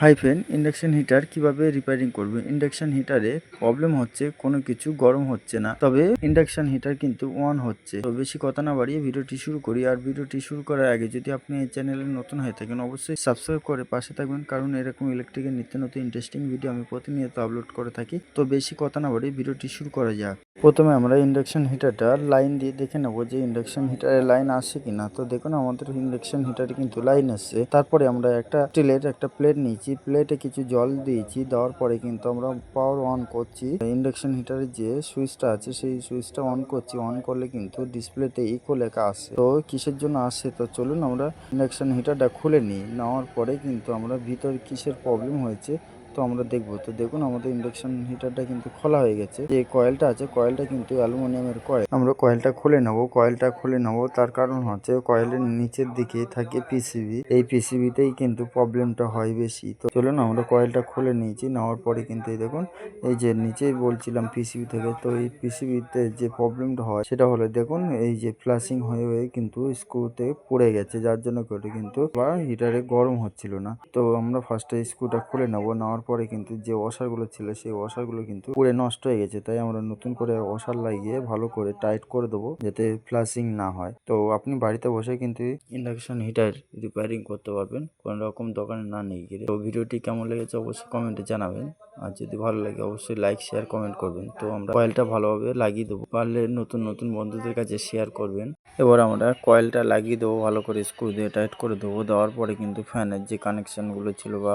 High friend induction heater কীভাবে repairing করবে? Induction হিটারে প্রবলেম হচ্ছে, কোনো কিছু গরম হচ্ছে না। তবে ইন্ডাকশন হিটার কিন্তু অন হচ্ছে। তো বেশি কথা না বাড়িয়ে ভিডিওটি শুরু করি। আর ভিডিওটি শুরু করার আগে যদি আপনি এই চ্যানেলে নতুন হয়ে থাকেন, অবশ্যই সাবস্ক্রাইব করে পাশে থাকবেন। কারণ এরকম ইলেকট্রিকের নিত্য নতুন ইন্টারেস্টিং ভিডিও আমি প্রতিনিয়ত আপলোড করে থাকি। তো বেশি কথা না বাড়িয়ে ভিডিওটি শুরু করা যাক। প্রথমে আমরা ইন্ডাকশন হিটারটা লাইন দিয়ে দেখে নেব যে ইন্ডাকশন হিটারে লাইন আসছে কিনা তো দেখুন, আমাদের ইন্ডাকশন হিটারে কিন্তু লাইন আসছে। তারপরে আমরা একটা স্টিলের একটা প্লেট নিয়েছি। প্লেটে কিছু জল দিয়েছি। দেওয়ার পরে কিন্তু আমরা পাওয়ার অন করছি। ইন্ডাকশন হিটারের যে সুইচটা আছে, সেই সুইচটা অন করছি। অন করলে কিন্তু ডিসপ্লেতে ইকো লেখা আসছে। তো কিসের জন্য আসে তো চলুন আমরা ইন্ডাকশন হিটারটা খুলে নিই। নেওয়ার পরে কিন্তু আমরা ভিতর কিসের প্রবলেম হয়েছে তো আমরা দেখব। তো দেখুন, আমাদের ইন্ডাকশন হিটারটা কিন্তু খোলা হয়ে গেছে। যে কয়েলটা আছে কয়েলটা কিন্তু অ্যালুমিনিয়ামের কয়েল আমরা কয়েলটা খুলে নেব কয়েলটা খুলে নেব। তার কারণ হচ্ছে কয়েলের নিচের দিকে থাকে পিসিবি এই পিসিবিতেই কিন্তু প্রবলেমটা হয় বেশি। তো চলুন, আমরা কয়েলটা খুলে নিয়েছি। নেওয়ার পরে কিন্তু এই দেখুন, এই যে নিচেই বলছিলাম পিসিবি থেকে, তো এই পিসিবিতে যে প্রবলেমটা হয়, সেটা হলো দেখুন, এই যে ফ্লাশিং হয়ে হয়ে কিন্তু স্ক্রুতে পড়ে গেছে। যার জন্য করে কিন্তু বা হিটারে গরম হচ্ছিল না। তো আমরা ফার্স্টে স্ক্রুটা খুলে নেব। নেওয়ার পরে কিন্তু যে ওয়াশারগুলো ছিল, সেই ওয়াশারগুলো কিন্তু পুড়ে নষ্ট হয়ে গেছে। তাই আমরা নতুন করে ওয়াশার লাগিয়ে ভালো করে টাইট করে দেবো যাতে ফ্লাশিং না হয়। তো আপনি বাড়িতে বসে কিন্তু ইন্ডাকশন হিটার রিপেয়ারিং করতে পারবেন, কোনো রকম দোকানে না নিয়ে গিয়ে তো ভিডিওটি কেমন লেগেছে অবশ্যই কমেন্টে জানাবেন। আর যদি ভালো লাগে অবশ্যই লাইক, শেয়ার, কমেন্ট করবেন। তো আমরা কয়েলটা ভালোভাবে লাগিয়ে দেবো। পারলে নতুন নতুন বন্ধুদের কাছে শেয়ার করবেন। এবার আমরা কয়েলটা লাগিয়ে দেবো, ভালো করে স্ক্রু দিয়ে টাইট করে দেবো। দেওয়ার পরে কিন্তু ফ্যানের যে কানেকশানগুলো ছিল বা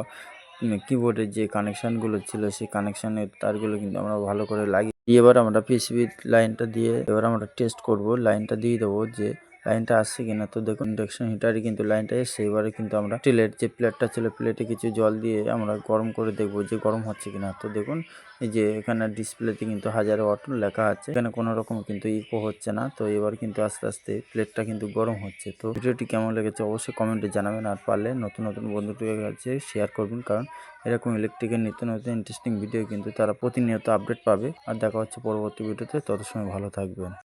কিবোর্ডের যে কানেকশানগুলো ছিল, সেই কানেকশানের তারগুলো কিন্তু আমরা ভালো করে লাগিয়ে এবার আমরা পিসিবি লাইনটা দিয়ে, এবার আমরা টেস্ট করব। লাইনটা দিয়ে দেবো যে লাইনটা আসছে কিনা? তো দেখুন ইন্ডাকশন হিটারে কিন্তু লাইনটা এসছে। এবারে কিন্তু আমরা স্টিলের যে প্লেটটা ছিল প্লেটে কিছু জল দিয়ে আমরা গরম করে দেখব যে গরম হচ্ছে কিনা। তো দেখুন, এই যে এখানে ডিসপ্লেতে কিন্তু হাজার ওয়াট লেখা আছে। এখানে কোনো রকম কিন্তু ইকো হচ্ছে না। তো এবার কিন্তু আস্তে আস্তে প্লেটটা কিন্তু গরম হচ্ছে। তো ভিডিওটি কেমন লেগেছে অবশ্যই কমেন্টে জানাবেন। আর পারলে নতুন নতুন বন্ধুদের কাছে শেয়ার করবেন। কারণ এরকম ইলেকট্রিকের নিত্য নতুন ইন্টারেস্টিং ভিডিও কিন্তু তারা প্রতিনিয়ত আপডেট পাবে। আর দেখা হচ্ছে পরবর্তী ভিডিওতে তত সময় ভালো থাকবেন।